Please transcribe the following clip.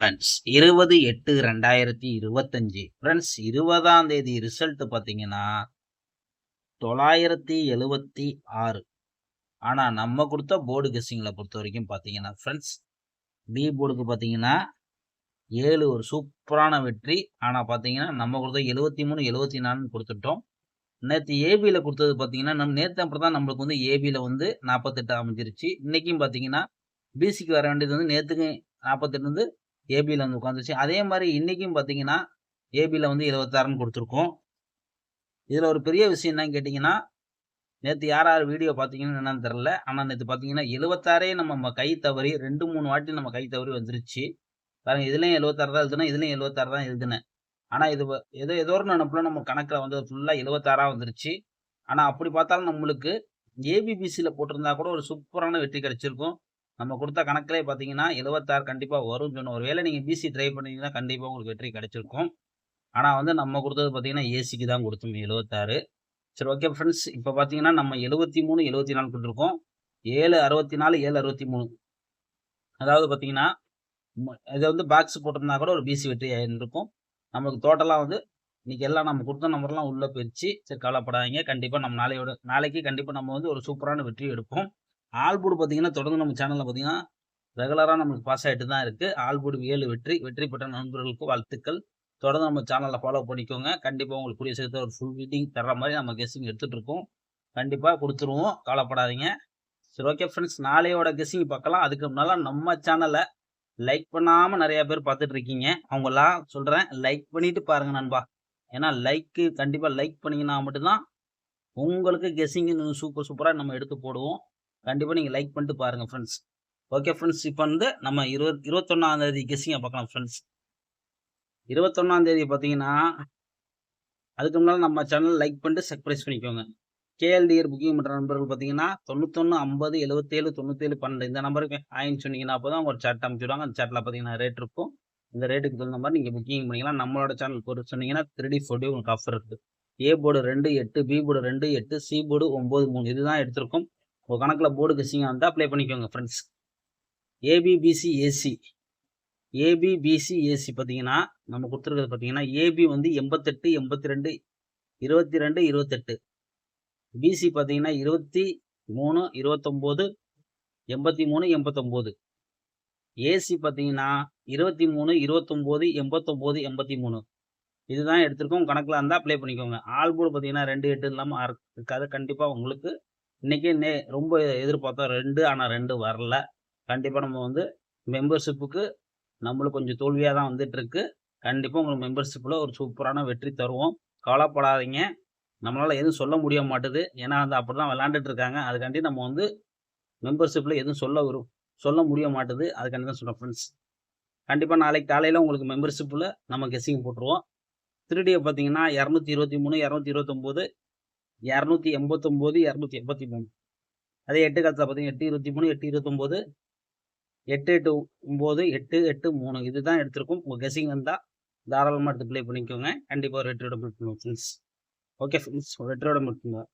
Friends இருபது எட்டு ரெண்டாயிரத்தி இருபத்தஞ்சு. ஃப்ரெண்ட்ஸ் இருபதாம் தேதி ரிசல்ட் பார்த்தீங்கன்னா தொள்ளாயிரத்தி எழுவத்தி ஆறு. ஆனால் நம்ம கொடுத்த போர்டு கெஸ்ஸிங்கில் பொறுத்த வரைக்கும் பார்த்தீங்கன்னா ஃப்ரெண்ட்ஸ் பி போர்டுக்கு பார்த்தீங்கன்னா ஏழு ஒரு சூப்பரான வெற்றி. ஆனால் பார்த்தீங்கன்னா நம்ம கொடுத்த எழுபத்தி மூணு எழுபத்தி நாலுன்னு கொடுத்துட்டோம். நேற்று ஏபியில் கொடுத்தது பார்த்தீங்கன்னா நம்ம நேற்று அப்படி தான் நம்மளுக்கு வந்து ஏபியில் வந்து நாற்பத்தெட்டு அமைஞ்சிருச்சு. இன்றைக்கும் பார்த்தீங்கன்னா பிசிக்கு வர வேண்டியது வந்து நேற்றுக்கு நாற்பத்தெட்டு வந்து ஏபியில் வந்து உட்காந்துச்சு அதே மாதிரி இன்றைக்கும் பார்த்தீங்கன்னா ஏபியில் வந்து இருபத்தாறுன்னு கொடுத்துருக்கோம். இதில் ஒரு பெரிய விஷயம் என்னன்னு கேட்டிங்கன்னா நேற்று யார் யார் வீடியோ பார்த்தீங்கன்னு என்னன்னு தெரில ஆனால் நேற்று பார்த்தீங்கன்னா எழுபத்தாறே நம்ம கை தவறி ரெண்டு மூணு வாட்டி நம்ம கை தவறி வந்துருச்சு. பாருங்க இதுலேயும் எழுபத்தாறு தான் எழுதுனேன் இதுலேயும் எழுபத்தாறு தான் எழுதுனேன். ஆனால் இது ஏதோ ஏதோ ஒரு நினப்பில் நம்ம கணக்கில் வந்து ஃபுல்லாக எழுபத்தாறாக வந்துருச்சு. ஆனால் அப்படி பார்த்தாலும் நம்மளுக்கு ஏபிபிசியில் போட்டிருந்தா கூட ஒரு சூப்பரான வெற்றி கிடைச்சிருக்கும். நம்ம கொடுத்த கணக்கிலே பார்த்தீங்கன்னா எழுபத்தாறு கண்டிப்பாக வரும்னு சொன்னோம். ஒருவேளை நீங்கள் பிசி ட்ரை பண்ணீங்கன்னா கண்டிப்பாக உங்களுக்கு வெற்றி கிடைச்சிருக்கும். ஆனால் வந்து நம்ம கொடுத்தது பார்த்தீங்கன்னா ஏசிக்கு தான் கொடுத்தோம் எழுபத்தாறு. சரி ஓகே ஃப்ரெண்ட்ஸ் இப்போ பார்த்தீங்கன்னா நம்ம எழுபத்தி மூணு எழுபத்தி நாலு கொடுத்துருக்கோம். ஏழு அறுபத்தி நாலு ஏழு அறுபத்தி மூணு அதாவது பார்த்தீங்கன்னா இதை வந்து பாக்ஸ் போட்டிருந்தா கூட ஒரு பிசி வெற்றி இருக்கும் நமக்கு டோட்டலாக வந்து இன்றைக்கி எல்லாம் நம்ம கொடுத்த நம்பர்லாம் உள்ளே போயிடுச்சு சரி கவலைப்படாதீங்க. கண்டிப்பாக நம்ம நாளையோட நாளைக்கு கண்டிப்பாக நம்ம வந்து ஒரு சூப்பரான வெற்றி எடுப்போம். ஆல்போர்டு பார்த்தீங்கன்னா தொடர்ந்து நம்ம சேனலில் பார்த்தீங்கன்னா ரெகுலராக நமக்கு பாஸ் ஆகிட்டு தான் இருக்குது ஆல்போர்டு ஏழு வெற்றி வெற்றி பெற்ற நண்பர்களுக்கு வாழ்த்துக்கள். தொடர்ந்து நம்ம சேனலில் ஃபாலோ பண்ணிக்கோங்க. கண்டிப்பாக உங்களுக்கு கூடிய சேர்த்து ஒரு ஃபுல் மீட்டிங் தர்ற மாதிரி நம்ம கெஸ்ஸிங் எடுத்துகிட்டு இருக்கோம். கண்டிப்பாக கொடுத்துருவோம். கவலைப்படாதீங்க. சரி ஓகே ஃப்ரெண்ட்ஸ் நாளையோட கெஸ்ஸிங் பார்க்கலாம். அதுக்கு முன்னால் நம்ம சேனலை லைக் பண்ணாமல் நிறைய பேர் பார்த்துட்டு இருக்கீங்க. அவங்களாம் சொல்கிறேன் லைக் பண்ணிட்டு பாருங்க நண்பா. ஏன்னா லைக்கு கண்டிப்பாக லைக் பண்ணிங்கன்னா மட்டும்தான் உங்களுக்கு கெஸ்ஸிங் சூப்பர் சூப்பராக நம்ம எடுத்து போடுவோம். கண்டிப்பாக நீங்கள் லைக் பண்ணிட்டு பாருங்கள் ஃப்ரெண்ட்ஸ் ஓகே ஃப்ரெண்ட்ஸ் இப்போ வந்து நம்ம இருபத் இருபத்தொன்னாந்தேதி கெஸ்ஸிங்கை பார்க்கலாம் ஃப்ரெண்ட்ஸ் இருபத்தொன்னாந்தேதி பார்த்தீங்கன்னா அதுக்கு முன்னால் நம்ம சேனல் லைக் பண்ணிட்டு சர்ப்ரைஸ் பண்ணிக்கோங்க. கேஎல்டிஆர் புக்கிங் பண்ணுற நண்பர்கள் பார்த்தீங்கன்னா தொண்ணூத்தொன்று ஐம்பது எழுபத்தேழு தொண்ணூத்தேழு பன்னெண்டு இந்த நம்பருக்கு ஆயின்னு சொன்னீங்கன்னா அப்போ தான் ஒரு சேட் அனுப்பிச்சுடுவாங்க. அந்த சேட்டில் பார்த்தீங்கன்னா ரேட் இருக்கும். இந்த ரேட்டுக்கு தகுந்த மாதிரி நீங்கள் புக்கிங் பண்ணிக்கலாம். நம்மளோட சேனல் போட்டு சொன்னீங்கன்னா த்ரீ ஃபோர்டி உங்களுக்கு ஆஃபர் இருக்குது ஏ போர்டு ரெண்டு எட்டு பி போர்டு ரெண்டு எட்டு சி போர்டு ஒம்பது மூணு. இதுதான் எடுத்திருக்கும். உங்கள் கணக்கில் போர்டு கசிங்க வந்து அப்ளை பண்ணிக்கோங்க friends ABBC AC ABBC AC பார்த்தீங்கன்னா நம்ம கொடுத்துருக்கிறது பார்த்தீங்கன்னா ஏபி வந்து எண்பத்தெட்டு எண்பத்தி ரெண்டு இருபத்தி ரெண்டு இருபத்தெட்டு பிசி பார்த்தீங்கன்னா இருபத்தி மூணு இருபத்தொம்போது எண்பத்தி மூணு எண்பத்தொம்போது. ஏசி பார்த்தீங்கன்னா இருபத்தி மூணு இருபத்தொம்போது எண்பத்தொம்போது எண்பத்தி மூணு. இதுதான் எடுத்திருக்கோம். கணக்கில் இருந்தால் அப்ளை பண்ணிக்கோங்க. ஆல்போர்டு பார்த்தீங்கன்னா ரெண்டு எட்டு இல்லாமல் இருக்காது. கண்டிப்பாக உங்களுக்கு இன்றைக்கி நே ரொம்ப எதிர்பார்த்தோம் ரெண்டு ஆனால் ரெண்டு வரல. கண்டிப்பாக நம்ம வந்து மெம்பர்ஷிப்புக்கு நம்மளுக்கு கொஞ்சம் தோல்வியாக தான் வந்துட்டுருக்கு. கண்டிப்பாக உங்களுக்கு மெம்பர்ஷிப்பில் ஒரு சூப்பரான வெற்றி தருவோம். கவலைப்படாதீங்க. நம்மளால் எதுவும் சொல்ல முடிய மாட்டுது. ஏன்னா வந்து அப்படி தான் விளாண்டுட்டு இருக்காங்க. அதுக்காண்டி நம்ம வந்து மெம்பர்ஷிப்பில் எதுவும் சொல்ல வரும் சொல்ல முடிய மாட்டுது. அதுக்காண்டி தான் சொல்கிறேன் ஃப்ரெண்ட்ஸ் கண்டிப்பாக நாளைக்கு காலையில் உங்களுக்கு மெம்பர்ஷிப்பில் நம்ம கெஸ்ஸிங் போட்டுருவோம். திருடியை பார்த்தீங்கன்னா இரநூத்தி இருபத்தி மூணு இரநூத்தி இருபத்தொம்போது இரநூத்தி எண்பத்தொம்போது இரநூத்தி எண்பத்தி மூணு. அதே எட்டு காலத்தில் பார்த்தீங்கன்னா எட்டு இருபத்தி மூணு எட்டு இருபத்தொம்போது எட்டு எட்டு ஒம்பது எட்டு எட்டு மூணு. இதுதான் எடுத்திருக்கும். உங்கள் கெஸிங் வந்தால் தாராளமாக எடுத்து ப்ளே பண்ணிக்கோங்க. கண்டிப்பாக ஒரு வெற்றியோட ஃப்ரெண்ட்ஸ் ஓகே ஃப்ரெண்ட்ஸ் வெற்றியோட முடிக்கணும்